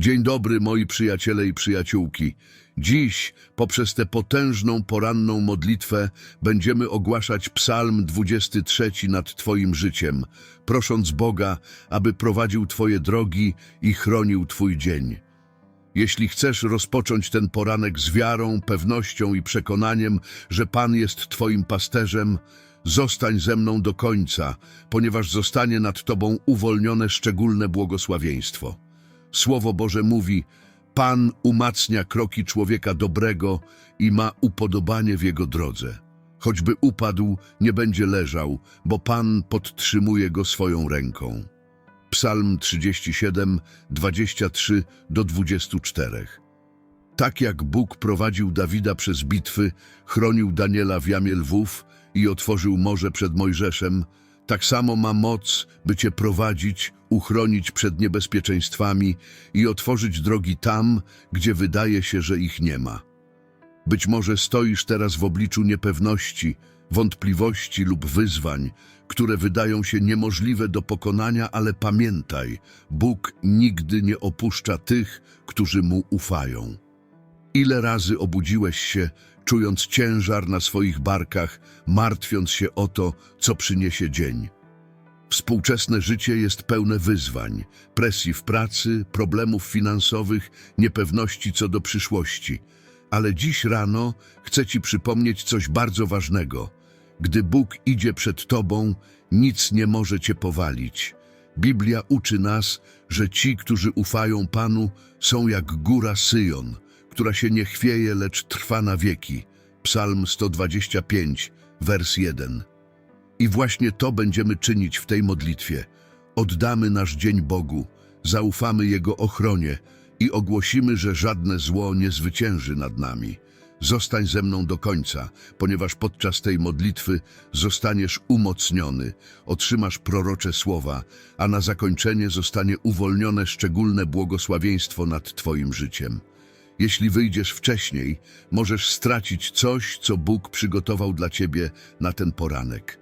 Dzień dobry, moi przyjaciele i przyjaciółki. Dziś, poprzez tę potężną poranną modlitwę, będziemy ogłaszać Psalm 23 nad Twoim życiem, prosząc Boga, aby prowadził Twoje drogi i chronił Twój dzień. Jeśli chcesz rozpocząć ten poranek z wiarą, pewnością i przekonaniem, że Pan jest Twoim pasterzem, zostań ze mną do końca, ponieważ zostanie nad Tobą uwolnione szczególne błogosławieństwo. Słowo Boże mówi, Pan umacnia kroki człowieka dobrego i ma upodobanie w jego drodze. Choćby upadł, nie będzie leżał, bo Pan podtrzymuje go swoją ręką. Psalm 37, 23 do 24. Tak jak Bóg prowadził Dawida przez bitwy, chronił Daniela w jamie lwów i otworzył morze przed Mojżeszem, tak samo ma moc, by Cię prowadzić, uchronić przed niebezpieczeństwami i otworzyć drogi tam, gdzie wydaje się, że ich nie ma. Być może stoisz teraz w obliczu niepewności, wątpliwości lub wyzwań, które wydają się niemożliwe do pokonania, ale pamiętaj, Bóg nigdy nie opuszcza tych, którzy Mu ufają. Ile razy obudziłeś się, czując ciężar na swoich barkach, martwiąc się o to, co przyniesie dzień? Współczesne życie jest pełne wyzwań, presji w pracy, problemów finansowych, niepewności co do przyszłości. Ale dziś rano chcę Ci przypomnieć coś bardzo ważnego. Gdy Bóg idzie przed Tobą, nic nie może Cię powalić. Biblia uczy nas, że ci, którzy ufają Panu, są jak góra Syjon, która się nie chwieje, lecz trwa na wieki. Psalm 125, wers 1. I właśnie to będziemy czynić w tej modlitwie. Oddamy nasz dzień Bogu, zaufamy Jego ochronie i ogłosimy, że żadne zło nie zwycięży nad nami. Zostań ze mną do końca, ponieważ podczas tej modlitwy zostaniesz umocniony, otrzymasz prorocze słowa, a na zakończenie zostanie uwolnione szczególne błogosławieństwo nad Twoim życiem. Jeśli wyjdziesz wcześniej, możesz stracić coś, co Bóg przygotował dla Ciebie na ten poranek.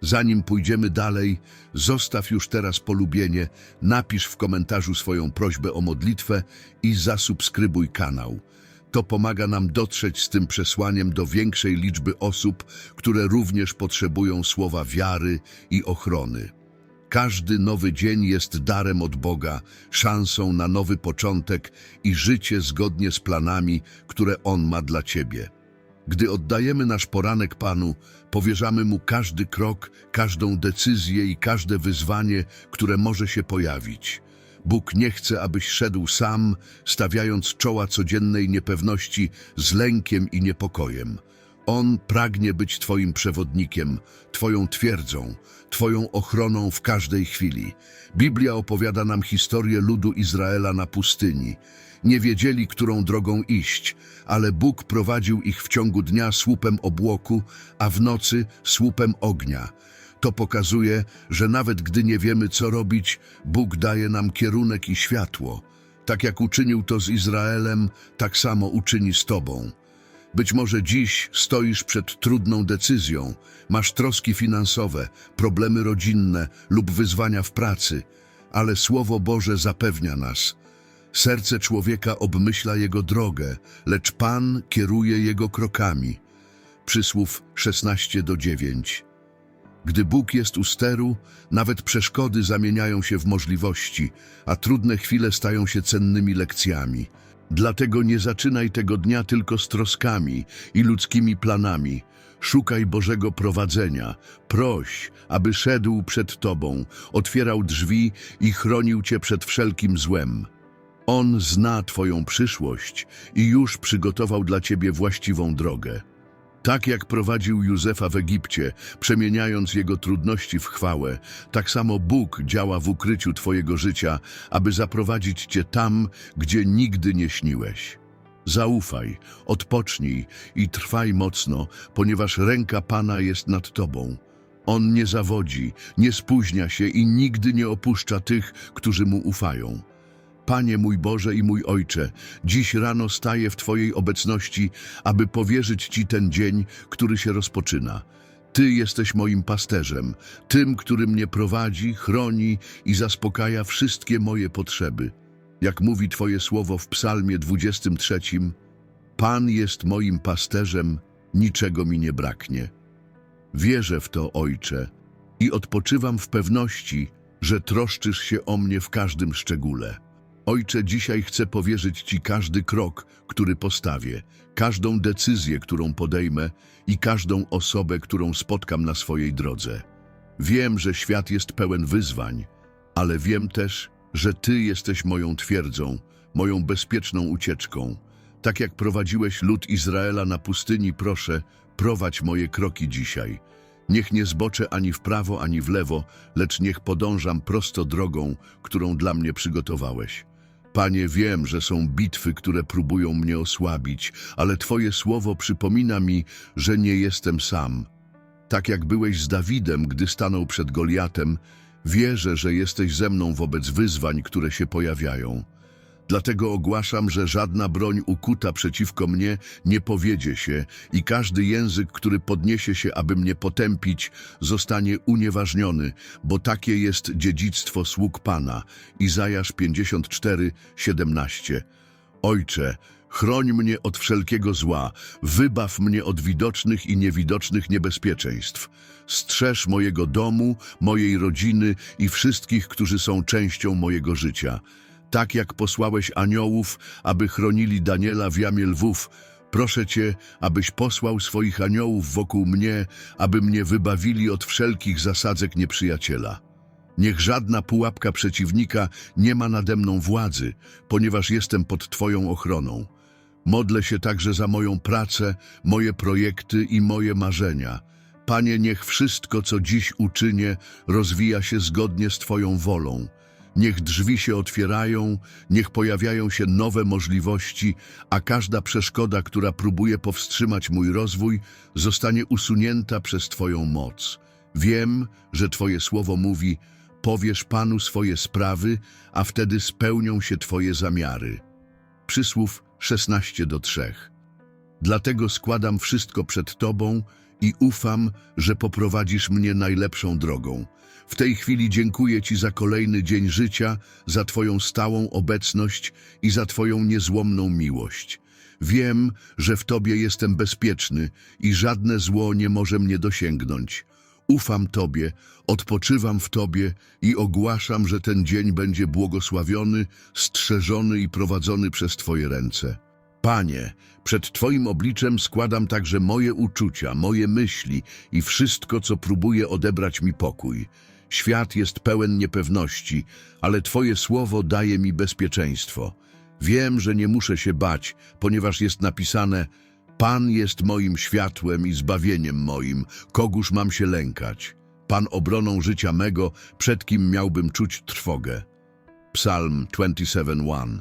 Zanim pójdziemy dalej, zostaw już teraz polubienie, napisz w komentarzu swoją prośbę o modlitwę i zasubskrybuj kanał. To pomaga nam dotrzeć z tym przesłaniem do większej liczby osób, które również potrzebują słowa wiary i ochrony. Każdy nowy dzień jest darem od Boga, szansą na nowy początek i życie zgodnie z planami, które On ma dla Ciebie. Gdy oddajemy nasz poranek Panu, powierzamy Mu każdy krok, każdą decyzję i każde wyzwanie, które może się pojawić. Bóg nie chce, abyś szedł sam, stawiając czoła codziennej niepewności z lękiem i niepokojem. On pragnie być Twoim przewodnikiem, Twoją twierdzą, Twoją ochroną w każdej chwili. Biblia opowiada nam historię ludu Izraela na pustyni. Nie wiedzieli, którą drogą iść, ale Bóg prowadził ich w ciągu dnia słupem obłoku, a w nocy słupem ognia. To pokazuje, że nawet gdy nie wiemy, co robić, Bóg daje nam kierunek i światło. Tak jak uczynił to z Izraelem, tak samo uczyni z Tobą. Być może dziś stoisz przed trudną decyzją, masz troski finansowe, problemy rodzinne lub wyzwania w pracy, ale Słowo Boże zapewnia nas. Serce człowieka obmyśla jego drogę, lecz Pan kieruje jego krokami. Przysłów 16 do 9. Gdy Bóg jest u steru, nawet przeszkody zamieniają się w możliwości, a trudne chwile stają się cennymi lekcjami. Dlatego nie zaczynaj tego dnia tylko z troskami i ludzkimi planami. Szukaj Bożego prowadzenia, proś, aby szedł przed Tobą, otwierał drzwi i chronił Cię przed wszelkim złem. On zna Twoją przyszłość i już przygotował dla Ciebie właściwą drogę. Tak jak prowadził Józefa w Egipcie, przemieniając jego trudności w chwałę, tak samo Bóg działa w ukryciu Twojego życia, aby zaprowadzić Cię tam, gdzie nigdy nie śniłeś. Zaufaj, odpocznij i trwaj mocno, ponieważ ręka Pana jest nad Tobą. On nie zawodzi, nie spóźnia się i nigdy nie opuszcza tych, którzy Mu ufają. Panie mój Boże i mój Ojcze, dziś rano staję w Twojej obecności, aby powierzyć Ci ten dzień, który się rozpoczyna. Ty jesteś moim pasterzem, tym, który mnie prowadzi, chroni i zaspokaja wszystkie moje potrzeby. Jak mówi Twoje słowo w Psalmie 23, Pan jest moim pasterzem, niczego mi nie braknie. Wierzę w to, Ojcze, i odpoczywam w pewności, że troszczysz się o mnie w każdym szczególe. Ojcze, dzisiaj chcę powierzyć Ci każdy krok, który postawię, każdą decyzję, którą podejmę i każdą osobę, którą spotkam na swojej drodze. Wiem, że świat jest pełen wyzwań, ale wiem też, że Ty jesteś moją twierdzą, moją bezpieczną ucieczką. Tak jak prowadziłeś lud Izraela na pustyni, proszę, prowadź moje kroki dzisiaj. Niech nie zboczę ani w prawo, ani w lewo, lecz niech podążam prosto drogą, którą dla mnie przygotowałeś. Panie, wiem, że są bitwy, które próbują mnie osłabić, ale Twoje słowo przypomina mi, że nie jestem sam. Tak jak byłeś z Dawidem, gdy stanął przed Goliatem, wierzę, że jesteś ze mną wobec wyzwań, które się pojawiają. Dlatego ogłaszam, że żadna broń ukuta przeciwko mnie nie powiedzie się i każdy język, który podniesie się, aby mnie potępić, zostanie unieważniony, bo takie jest dziedzictwo sług Pana. Izajasz 54, 17. Ojcze, chroń mnie od wszelkiego zła, wybaw mnie od widocznych i niewidocznych niebezpieczeństw. Strzeż mojego domu, mojej rodziny i wszystkich, którzy są częścią mojego życia. Tak jak posłałeś aniołów, aby chronili Daniela w jamie lwów, proszę Cię, abyś posłał swoich aniołów wokół mnie, aby mnie wybawili od wszelkich zasadzek nieprzyjaciela. Niech żadna pułapka przeciwnika nie ma nade mną władzy, ponieważ jestem pod Twoją ochroną. Modlę się także za moją pracę, moje projekty i moje marzenia. Panie, niech wszystko, co dziś uczynię, rozwija się zgodnie z Twoją wolą. Niech drzwi się otwierają, niech pojawiają się nowe możliwości, a każda przeszkoda, która próbuje powstrzymać mój rozwój, zostanie usunięta przez Twoją moc. Wiem, że Twoje słowo mówi, powiesz Panu swoje sprawy, a wtedy spełnią się Twoje zamiary. Przysłów 16 do 3. Dlatego składam wszystko przed Tobą i ufam, że poprowadzisz mnie najlepszą drogą. W tej chwili dziękuję Ci za kolejny dzień życia, za Twoją stałą obecność i za Twoją niezłomną miłość. Wiem, że w Tobie jestem bezpieczny i żadne zło nie może mnie dosięgnąć. Ufam Tobie, odpoczywam w Tobie i ogłaszam, że ten dzień będzie błogosławiony, strzeżony i prowadzony przez Twoje ręce. Panie, przed Twoim obliczem składam także moje uczucia, moje myśli i wszystko, co próbuje odebrać mi pokój. Świat jest pełen niepewności, ale Twoje słowo daje mi bezpieczeństwo. Wiem, że nie muszę się bać, ponieważ jest napisane Pan jest moim światłem i zbawieniem moim, kogóż mam się lękać. Pan obroną życia mego, przed kim miałbym czuć trwogę. Psalm 27:1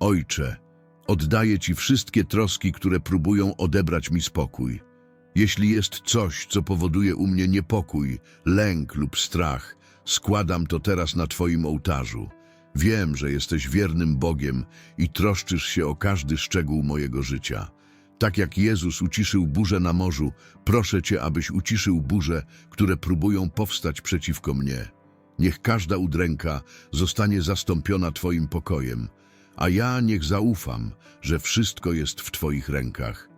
Ojcze, oddaję Ci wszystkie troski, które próbują odebrać mi spokój. Jeśli jest coś, co powoduje u mnie niepokój, lęk lub strach, składam to teraz na Twoim ołtarzu. Wiem, że jesteś wiernym Bogiem i troszczysz się o każdy szczegół mojego życia. Tak jak Jezus uciszył burzę na morzu, proszę Cię, abyś uciszył burze, które próbują powstać przeciwko mnie. Niech każda udręka zostanie zastąpiona Twoim pokojem, a ja niech zaufam, że wszystko jest w Twoich rękach.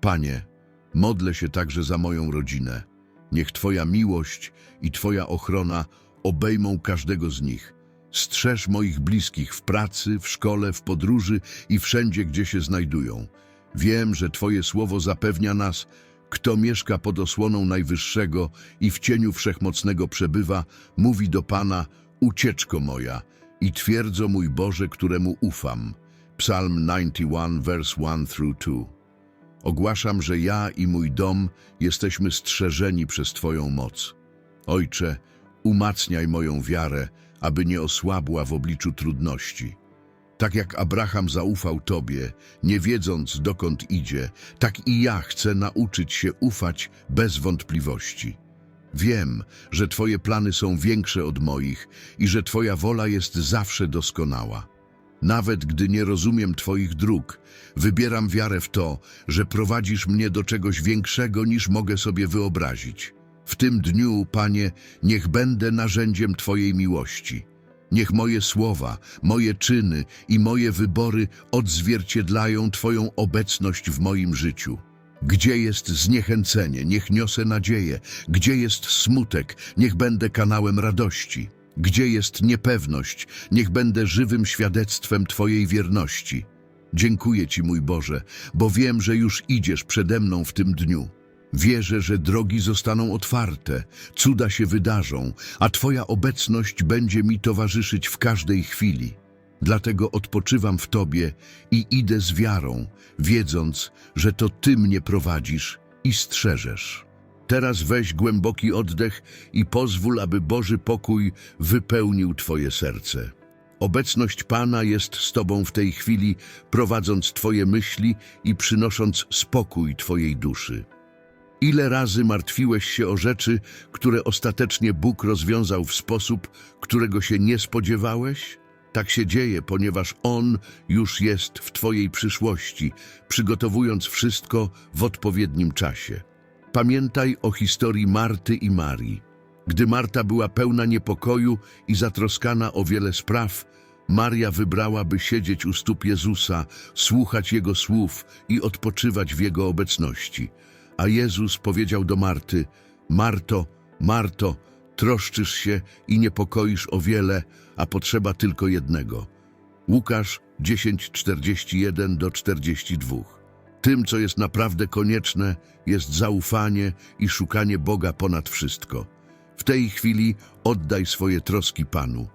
Panie, modlę się także za moją rodzinę. Niech Twoja miłość i Twoja ochrona obejmą każdego z nich. Strzeż moich bliskich w pracy, w szkole, w podróży i wszędzie, gdzie się znajdują. Wiem, że Twoje słowo zapewnia nas, kto mieszka pod osłoną Najwyższego i w cieniu Wszechmocnego przebywa, mówi do Pana, ucieczko moja i twierdzo mój Boże, któremu ufam. Psalm 91, verse 1 through 2. Ogłaszam, że ja i mój dom jesteśmy strzeżeni przez Twoją moc. Ojcze, umacniaj moją wiarę, aby nie osłabła w obliczu trudności. Tak jak Abraham zaufał Tobie, nie wiedząc dokąd idzie, tak i ja chcę nauczyć się ufać bez wątpliwości. Wiem, że Twoje plany są większe od moich i że Twoja wola jest zawsze doskonała. Nawet gdy nie rozumiem Twoich dróg, wybieram wiarę w to, że prowadzisz mnie do czegoś większego niż mogę sobie wyobrazić. W tym dniu, Panie, niech będę narzędziem Twojej miłości. Niech moje słowa, moje czyny i moje wybory odzwierciedlają Twoją obecność w moim życiu. Gdzie jest zniechęcenie, niech niosę nadzieję. Gdzie jest smutek, niech będę kanałem radości. Gdzie jest niepewność, niech będę żywym świadectwem Twojej wierności. Dziękuję Ci, mój Boże, bo wiem, że już idziesz przede mną w tym dniu. Wierzę, że drogi zostaną otwarte, cuda się wydarzą, a Twoja obecność będzie mi towarzyszyć w każdej chwili. Dlatego odpoczywam w Tobie i idę z wiarą, wiedząc, że to Ty mnie prowadzisz i strzeżesz. Teraz weź głęboki oddech i pozwól, aby Boży pokój wypełnił Twoje serce. Obecność Pana jest z Tobą w tej chwili, prowadząc Twoje myśli i przynosząc spokój Twojej duszy. Ile razy martwiłeś się o rzeczy, które ostatecznie Bóg rozwiązał w sposób, którego się nie spodziewałeś? Tak się dzieje, ponieważ On już jest w Twojej przyszłości, przygotowując wszystko w odpowiednim czasie. Pamiętaj o historii Marty i Marii. Gdy Marta była pełna niepokoju i zatroskana o wiele spraw, Maria wybrała, by siedzieć u stóp Jezusa, słuchać Jego słów i odpoczywać w Jego obecności. A Jezus powiedział do Marty, Marto, Marto, troszczysz się i niepokoisz o wiele, a potrzeba tylko jednego. Łukasz 10:41 do 42. Tym, co jest naprawdę konieczne, jest zaufanie i szukanie Boga ponad wszystko. W tej chwili oddaj swoje troski Panu.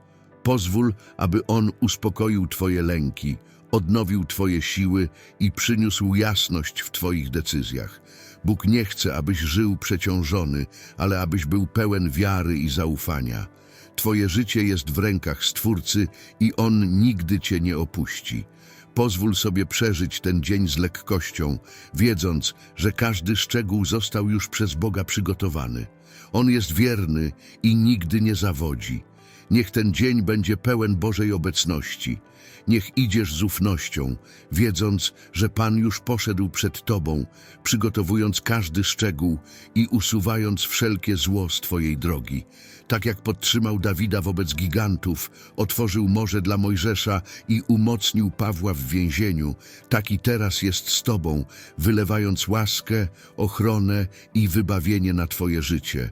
Pozwól, aby On uspokoił Twoje lęki, odnowił Twoje siły i przyniósł jasność w Twoich decyzjach. Bóg nie chce, abyś żył przeciążony, ale abyś był pełen wiary i zaufania. Twoje życie jest w rękach Stwórcy i On nigdy Cię nie opuści. Pozwól sobie przeżyć ten dzień z lekkością, wiedząc, że każdy szczegół został już przez Boga przygotowany. On jest wierny i nigdy nie zawodzi. Niech ten dzień będzie pełen Bożej obecności. Niech idziesz z ufnością, wiedząc, że Pan już poszedł przed Tobą, przygotowując każdy szczegół i usuwając wszelkie zło z Twojej drogi. Tak jak podtrzymał Dawida wobec gigantów, otworzył morze dla Mojżesza i umocnił Pawła w więzieniu, tak i teraz jest z Tobą, wylewając łaskę, ochronę i wybawienie na Twoje życie.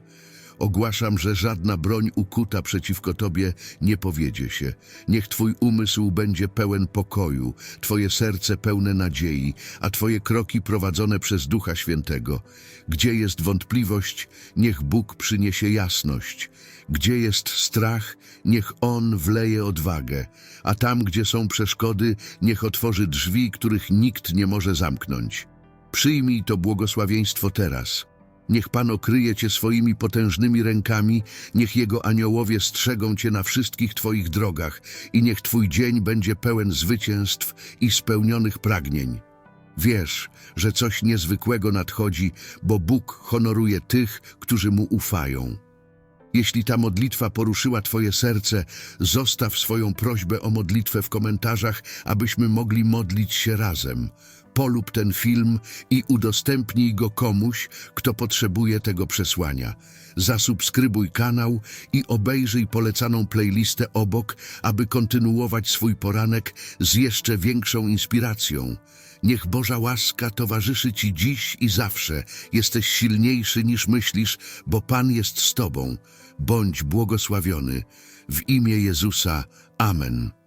Ogłaszam, że żadna broń ukuta przeciwko Tobie nie powiedzie się. Niech Twój umysł będzie pełen pokoju, Twoje serce pełne nadziei, a Twoje kroki prowadzone przez Ducha Świętego. Gdzie jest wątpliwość, niech Bóg przyniesie jasność. Gdzie jest strach, niech On wleje odwagę, a tam, gdzie są przeszkody, niech otworzy drzwi, których nikt nie może zamknąć. Przyjmij to błogosławieństwo teraz. Niech Pan okryje Cię swoimi potężnymi rękami, niech Jego aniołowie strzegą Cię na wszystkich Twoich drogach i niech Twój dzień będzie pełen zwycięstw i spełnionych pragnień. Wiesz, że coś niezwykłego nadchodzi, bo Bóg honoruje tych, którzy Mu ufają. Jeśli ta modlitwa poruszyła Twoje serce, zostaw swoją prośbę o modlitwę w komentarzach, abyśmy mogli modlić się razem. Polub ten film i udostępnij go komuś, kto potrzebuje tego przesłania. Zasubskrybuj kanał i obejrzyj polecaną playlistę obok, aby kontynuować swój poranek z jeszcze większą inspiracją. Niech Boża łaska towarzyszy Ci dziś i zawsze. Jesteś silniejszy niż myślisz, bo Pan jest z Tobą. Bądź błogosławiony. W imię Jezusa. Amen.